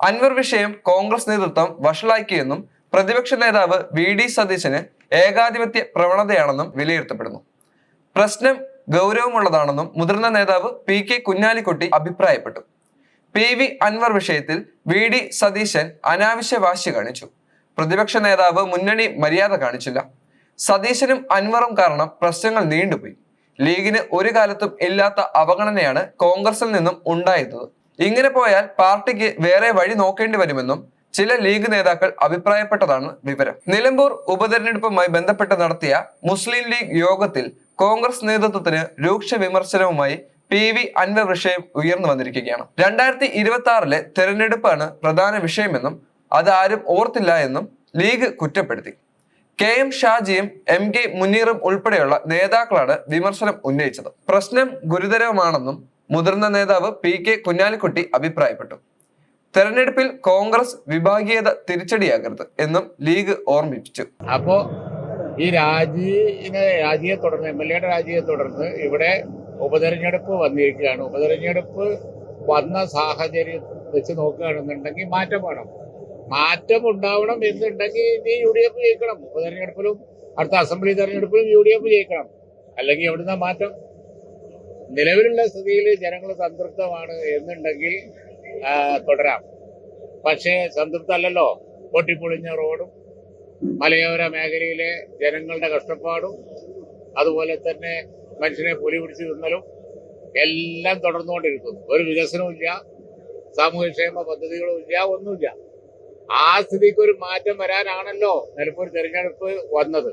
അൻവർ വിഷയം കോൺഗ്രസ് നേതൃത്വം വഷളാക്കിയെന്നും പ്രതിപക്ഷ നേതാവ് വി ഡി സതീശന് ഏകാധിപത്യ പ്രവണതയാണെന്നും വിലയിരുത്തപ്പെടുന്നു. പ്രശ്നം ഗൗരവമുള്ളതാണെന്നും മുതിർന്ന നേതാവ് പി കെ കുഞ്ഞാലിക്കുട്ടി അഭിപ്രായപ്പെട്ടു. പി വി അൻവർ വിഷയത്തിൽ വി ഡി സതീശൻ അനാവശ്യ വാശി കാണിച്ചു. പ്രതിപക്ഷ നേതാവ് മുന്നണി മര്യാദ കാണിച്ചില്ല. സതീശനും അൻവറും കാരണം പ്രശ്നങ്ങൾ നീണ്ടുപോയി. ലീഗിന് ഒരു കാലത്തും ഇല്ലാത്ത അവഗണനയാണ് കോൺഗ്രസിൽ നിന്നും ഉണ്ടായത്. ഇങ്ങനെ പോയാൽ പാർട്ടിക്ക് വേറെ വഴി നോക്കേണ്ടി വരുമെന്നും ചില ലീഗ് നേതാക്കൾ അഭിപ്രായപ്പെട്ടതാണ് വിവരം. നിലമ്പൂർ ഉപതെരഞ്ഞെടുപ്പുമായി ബന്ധപ്പെട്ട് നടത്തിയ മുസ്ലിം ലീഗ് യോഗത്തിൽ കോൺഗ്രസ് നേതൃത്വത്തിന് രൂക്ഷ വിമർശനവുമായി പി വി അൻവർ വിഷയം ഉയർന്നു വന്നിരിക്കുകയാണ്. രണ്ടായിരത്തി ഇരുപത്തി ആറിലെ തെരഞ്ഞെടുപ്പാണ് പ്രധാന വിഷയമെന്നും അത് ആരും ഓർത്തില്ല എന്നും ലീഗ് കുറ്റപ്പെടുത്തി. കെ എം ഷാജിയും എം കെ മുനീറും ഉൾപ്പെടെയുള്ള നേതാക്കളാണ് വിമർശനം ഉന്നയിച്ചത്. പ്രശ്നം ഗുരുതരമാണെന്നും മുതിർന്ന നേതാവ് പി കെ കുഞ്ഞാലിക്കുട്ടി അഭിപ്രായപ്പെട്ടു. തെരഞ്ഞെടുപ്പിൽ കോൺഗ്രസ് വിഭാഗീയത തിരിച്ചടിയാകരുത് എന്നും ലീഗ് ഓർമ്മിപ്പിച്ചു. അപ്പോ ഈ രാജിനെ രാജിയെ തുടർന്ന് എം എൽ എയുടെ രാജിയെ തുടർന്ന് ഇവിടെ ഉപതെരഞ്ഞെടുപ്പ് വന്നിരിക്കുകയാണ്. ഉപതെരഞ്ഞെടുപ്പ് വന്ന സാഹചര്യം വെച്ച് നോക്കുകയാണെന്നുണ്ടെങ്കിൽ മാറ്റം വേണം. മാറ്റം ഉണ്ടാവണം എന്നുണ്ടെങ്കിൽ ഇനി യു ഡി എഫ് ജയിക്കണം. ഉപതെരഞ്ഞെടുപ്പിലും അടുത്ത അസംബ്ലി തെരഞ്ഞെടുപ്പിലും യു ഡി എഫ് ജയിക്കണം. അല്ലെങ്കിൽ എവിടുന്ന മാറ്റം? നിലവിലുള്ള സ്ഥിതിയിൽ ജനങ്ങൾ സംതൃപ്തമാണ് എന്നുണ്ടെങ്കിൽ തുടരാം. പക്ഷേ സംതൃപ്തമല്ലല്ലോ. പൊട്ടിപ്പൊളിഞ്ഞ റോഡും മലയോര മേഖലയിലെ ജനങ്ങളുടെ കഷ്ടപ്പാടും അതുപോലെ തന്നെ മനുഷ്യനെ പൊലി പിടിച്ചു തിന്നലും എല്ലാം തുടർന്നുകൊണ്ടിരിക്കുന്നു. ഒരു വികസനവും ഇല്ല സാമൂഹ്യക്ഷേമ പദ്ധതികളും ഇല്ല ഒന്നുമില്ല. ആ സ്ഥിതിക്ക് ഒരു മാറ്റം വരാനാണല്ലോ നിലമ്പൂർ തെരഞ്ഞെടുപ്പ് വന്നത്.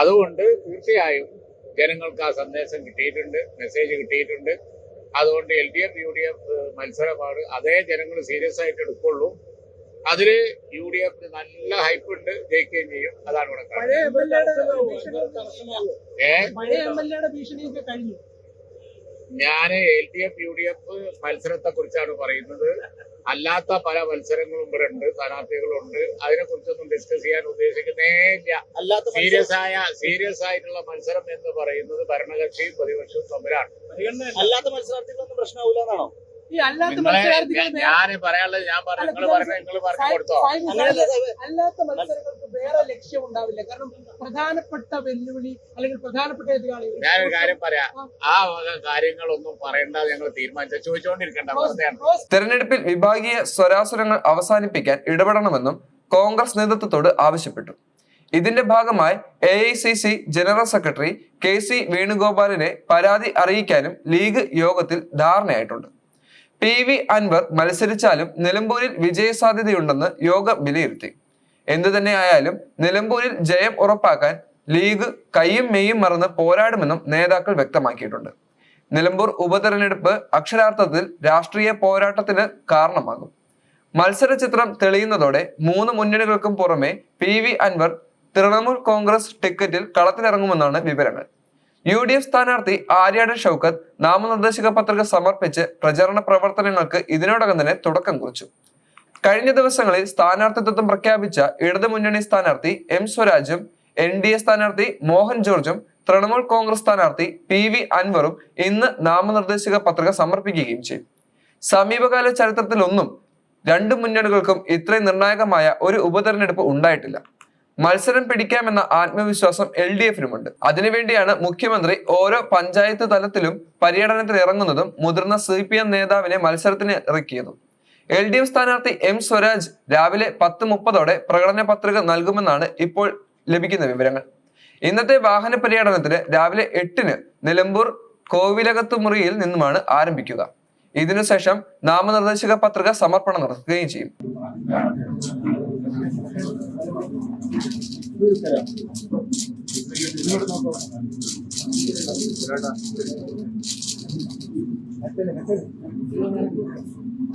അതുകൊണ്ട് തീർച്ചയായും ജനങ്ങൾക്ക് ആ സന്ദേശം കിട്ടിയിട്ടുണ്ട് മെസ്സേജ് കിട്ടിയിട്ടുണ്ട്. അതുകൊണ്ട് L D F U D F മത്സരമാണ്. അതേ ജനങ്ങൾ സീരിയസ് ആയിട്ട് എടുക്കുള്ളൂ. അതിൽ യു ഡി എഫിന് നല്ല ഹൈപ്പ് ഉണ്ട് ജയിക്കുകയും ചെയ്യും. അതാണ് ഇവിടെ കാണുന്നത്. ഞാൻ L D F U D F മത്സരത്തെ കുറിച്ചാണ് പറയുന്നത്. അല്ലാത്ത പല മത്സരങ്ങളും ഇവിടെ ഉണ്ട് സ്ഥാനാർത്ഥികളുണ്ട്. അതിനെ കുറിച്ചൊന്നും ഡിസ്കസ് ചെയ്യാൻ ഉദ്ദേശിക്കുന്നേ ഇല്ല. അല്ലാത്ത സീരിയസ് ആയ സീരിയസ് ആയിട്ടുള്ള മത്സരം എന്ന് പറയുന്നത് ഭരണകക്ഷിയും പ്രതിപക്ഷവും തമ്മിലാണ്. അല്ലാത്ത മത്സരാർത്ഥികളൊന്നും പ്രശ്നമാവില്ലെന്നാണോ ഈ അല്ലാത്ത നിങ്ങളെ ഞാൻ പറയാനുള്ളത് ഞാൻ പറഞ്ഞു നിങ്ങൾ പറഞ്ഞു നിങ്ങൾ പറഞ്ഞു കൊടുത്തോ. അല്ലാത്ത മത്സരങ്ങൾക്ക് വേറെ ലക്ഷ്യം ഉണ്ടാവില്ല. കാരണം പ്രധാനപ്പെട്ട വെല്ലുവിളി അല്ലെങ്കിൽ പ്രധാനപ്പെട്ട എതിരാളികൾ. ഞാനൊരു കാര്യം പറയാം. ആ വക കാര്യങ്ങളൊന്നും പറയണ്ട ഞങ്ങൾ തീരുമാനിച്ച ചോദിച്ചുകൊണ്ടിരിക്കേണ്ട തെരഞ്ഞെടുപ്പിൽ വിഭാഗീയ സ്വരാസുരങ്ങൾ അവസാനിപ്പിക്കാൻ ഇടപെടണമെന്നും കോൺഗ്രസ് നേതൃത്വത്തോട് ആവശ്യപ്പെട്ടു. ഇതിന്റെ ഭാഗമായി A I C C general secretary K C വേണുഗോപാലിനെ പരാതി അറിയിക്കാനും ലീഗ് യോഗത്തിൽ ധാരണയായിട്ടുണ്ട്. പി വി അൻവർ മത്സരിച്ചാലും നിലമ്പൂരിൽ വിജയസാധ്യതയുണ്ടെന്ന് യോഗം വിലയിരുത്തി. എന്തു തന്നെ ആയാലും നിലമ്പൂരിൽ ജയം ഉറപ്പാക്കാൻ ലീഗ് കൈയും മെയ്യും മറന്ന് പോരാടുമെന്നും നേതാക്കൾ വ്യക്തമാക്കിയിട്ടുണ്ട്. നിലമ്പൂർ ഉപതെരഞ്ഞെടുപ്പ് അക്ഷരാർത്ഥത്തിൽ രാഷ്ട്രീയ പോരാട്ടത്തിന് കാരണമാകും. മത്സര ചിത്രം തെളിയുന്നതോടെ മൂന്ന് മുന്നണികൾക്കും പുറമെ പി വി അൻവർ തൃണമൂൽ കോൺഗ്രസ് ടിക്കറ്റിൽ കളത്തിലിറങ്ങുമെന്നാണ് വിവരങ്ങൾ. യു ഡി എഫ് സ്ഥാനാർത്ഥി ആര്യാടൻ ഷൗക്കത്ത് നാമനിർദ്ദേശക പത്രിക സമർപ്പിച്ച് പ്രചരണ പ്രവർത്തനങ്ങൾക്ക് ഇതിനോടകം തന്നെ തുടക്കം കുറിച്ചു. കഴിഞ്ഞ ദിവസങ്ങളിൽ സ്ഥാനാർത്ഥിത്വം പ്രഖ്യാപിച്ച ഇടതുമുന്നണി സ്ഥാനാർത്ഥി എം സ്വരാജും എൻ ഡി എ സ്ഥാനാർത്ഥി മോഹൻ ജോർജും തൃണമൂൽ കോൺഗ്രസ് സ്ഥാനാർത്ഥി പി വി അൻവറും ഇന്ന് നാമനിർദ്ദേശക പത്രിക സമർപ്പിക്കുകയും ചെയ്യും. സമീപകാല ചരിത്രത്തിലൊന്നും രണ്ട് മുന്നണികൾക്കും ഇത്രയും നിർണായകമായ ഒരു ഉപതെരഞ്ഞെടുപ്പ് ഉണ്ടായിട്ടില്ല. മത്സരം പിടിക്കാമെന്ന ആത്മവിശ്വാസം എൽ ഡി എഫിനുമുണ്ട്. അതിനുവേണ്ടിയാണ് മുഖ്യമന്ത്രി ഓരോ പഞ്ചായത്ത് തലത്തിലും പര്യടനത്തിൽ ഇറങ്ങുന്നതും മുതിർന്ന സി പി എം നേതാവിനെ മത്സരത്തിന് ഇറക്കിയതും. എൽ ഡി എഫ് സ്ഥാനാർത്ഥി എം സ്വരാജ് രാവിലെ പത്ത് മുപ്പതോടെ പ്രകടന പത്രിക നൽകുമെന്നാണ് ഇപ്പോൾ ലഭിക്കുന്ന വിവരങ്ങൾ. ഇന്നത്തെ വാഹന പര്യടനത്തിന് രാവിലെ എട്ടിന് നിലമ്പൂർ കോവിലകത്ത് മുറിയിൽ നിന്നുമാണ് ആരംഭിക്കുക. ഇതിനുശേഷം നാമനിർദ്ദേശക പത്രിക സമർപ്പണം നടത്തുകയും ചെയ്യും. നിയമവ്യവസ്ഥ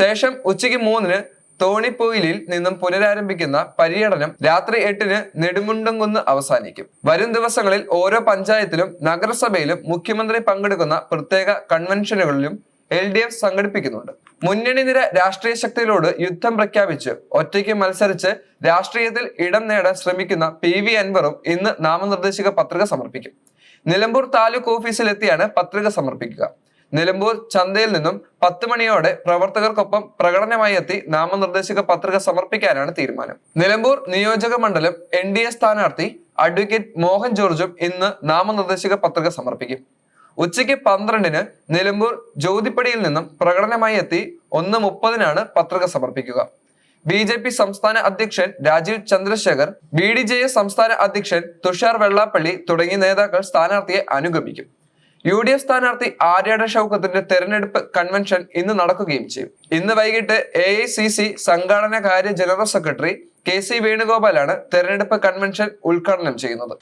ശേഷം ഉച്ചയ്ക്ക് മൂന്നിന് തോണിപ്പൊയിലിൽ നിന്നും പുനരാരംഭിക്കുന്ന പര്യടനം രാത്രി എട്ടിന് നെടുമുണ്ടംകുന്ന് അവസാനിക്കും. വരും ദിവസങ്ങളിൽ ഓരോ പഞ്ചായത്തിലും നഗരസഭയിലും മുഖ്യമന്ത്രി പങ്കെടുക്കുന്ന പ്രത്യേക കൺവെൻഷനുകളിലും എൽ ഡി എഫ് സംഘടിപ്പിക്കുന്നുണ്ട്. മുന്നണി നിര രാഷ്ട്രീയ ശക്തികളോട് യുദ്ധം പ്രഖ്യാപിച്ച് ഒറ്റയ്ക്ക് മത്സരിച്ച് രാഷ്ട്രീയത്തിൽ ഇടം നേടാൻ ശ്രമിക്കുന്ന പി വി അൻവറും ഇന്ന് നാമനിർദ്ദേശിക പത്രിക സമർപ്പിക്കും. നിലമ്പൂർ താലൂക്ക് ഓഫീസിലെത്തിയാണ് പത്രിക സമർപ്പിക്കുക. നിലമ്പൂർ ചന്തയിൽ നിന്നും പത്ത് മണിയോടെ പ്രവർത്തകർക്കൊപ്പം പ്രകടനമായി എത്തി നാമനിർദ്ദേശക പത്രിക സമർപ്പിക്കാനാണ് തീരുമാനം. നിലമ്പൂർ നിയോജക മണ്ഡലം എൻ ഡി എ സ്ഥാനാർത്ഥി അഡ്വക്കേറ്റ് മോഹൻ ജോർജും ഇന്ന് നാമനിർദ്ദേശക പത്രിക സമർപ്പിക്കും. ഉച്ചയ്ക്ക് പന്ത്രണ്ടിന് നിലമ്പൂർ ജ്യോതിപ്പടിയിൽ നിന്നും പ്രകടനമായി എത്തി ഒന്ന് മുപ്പതിനാണ് പത്രിക സമർപ്പിക്കുക. ബി ജെ പി സംസ്ഥാന അധ്യക്ഷൻ Rajeev Chandrasekhar B D J S സംസ്ഥാന അധ്യക്ഷൻ തുഷാർ വെള്ളാപ്പള്ളി തുടങ്ങിയ നേതാക്കൾ സ്ഥാനാർത്ഥിയെ അനുഗമിക്കും. യു ഡി എഫ് സ്ഥാനാർത്ഥി ആര്യാട ഷൗക്കത്തിന്റെ തെരഞ്ഞെടുപ്പ് കൺവെൻഷൻ ഇന്ന് നടക്കുകയും ചെയ്യും. ഇന്ന് വൈകിട്ട് എ ഐ സി സി സംഘാടന കാര്യ ജനറൽ സെക്രട്ടറി കെ സി വേണുഗോപാലാണ് തെരഞ്ഞെടുപ്പ് കൺവെൻഷൻ ഉദ്ഘാടനം ചെയ്യുന്നത്.